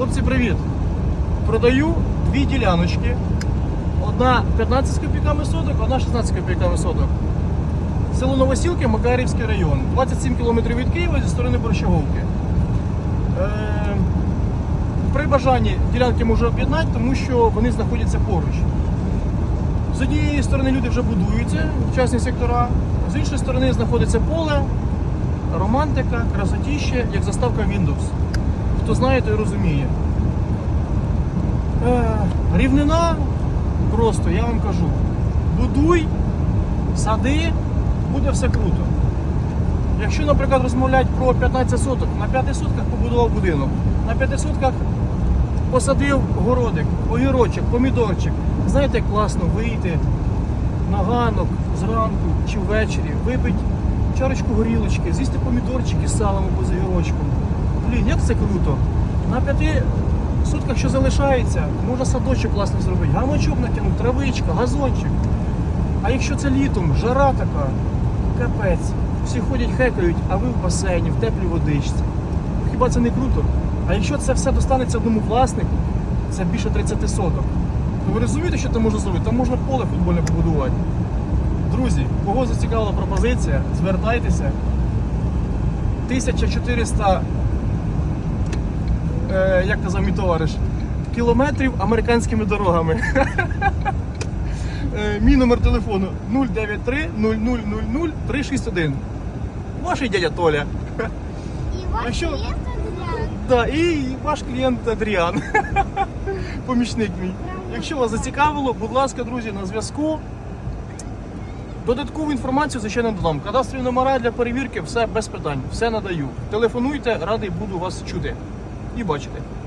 Хлопці, привіт! Продаю дві діляночки. Одна 15 з копійками соток, одна 16 копійками соток. Село Новосілки, Макарівський район. 27 кілометрів від Києва зі сторони Борщаговки. Е, при бажанні ділянки можу об'єднати, тому що вони знаходяться поруч. З однієї сторони люди вже будуються, частні сектора, з іншої сторони знаходиться поле, романтика, красотіще, як заставка Windows. Хто знає, той розуміє. Е, рівнина просто, я вам кажу. Будуй, сади, буде все круто. Якщо, наприклад, розмовляти про 15 соток, на 5 сотках побудував будинок, на 5 сотках посадив городик, огірочок, помідорчик. Знаєте, як класно вийти на ганок зранку чи ввечері, випити чарочку горілочки, з'їсти помідорчики з салом або з огірочком. Блін, як це круто. На п'яти сутках, що залишається, можна садочок класно зробити, гамачок натягнути, травичка, газончик. А якщо це літом, жара така, капець. Всі ходять хекають, а ви в басейні, в теплій водичці. Хіба це не круто? А якщо це все достанеться одному власнику, це більше 30 соток. То ви розумієте, що там можна зробити? Там можна поле футбольне побудувати. Друзі, кого зацікавила пропозиція, звертайтеся. 1400, е, як казав мій товариш, кілометрів американськими дорогами. Е, Мій номер телефону 093 0000 361. Ваш дядя Толя. І ваш клієнт Андріан. Да, і ваш клієнт Адріан. Помічник мій. Якщо вас зацікавило, будь ласка, друзі, на зв'язку. Додаткову інформацію, звичайно, додам. Кадастрові номера для перевірки, все без питань, все надаю. Телефонуйте, радий буду вас чути і бачити.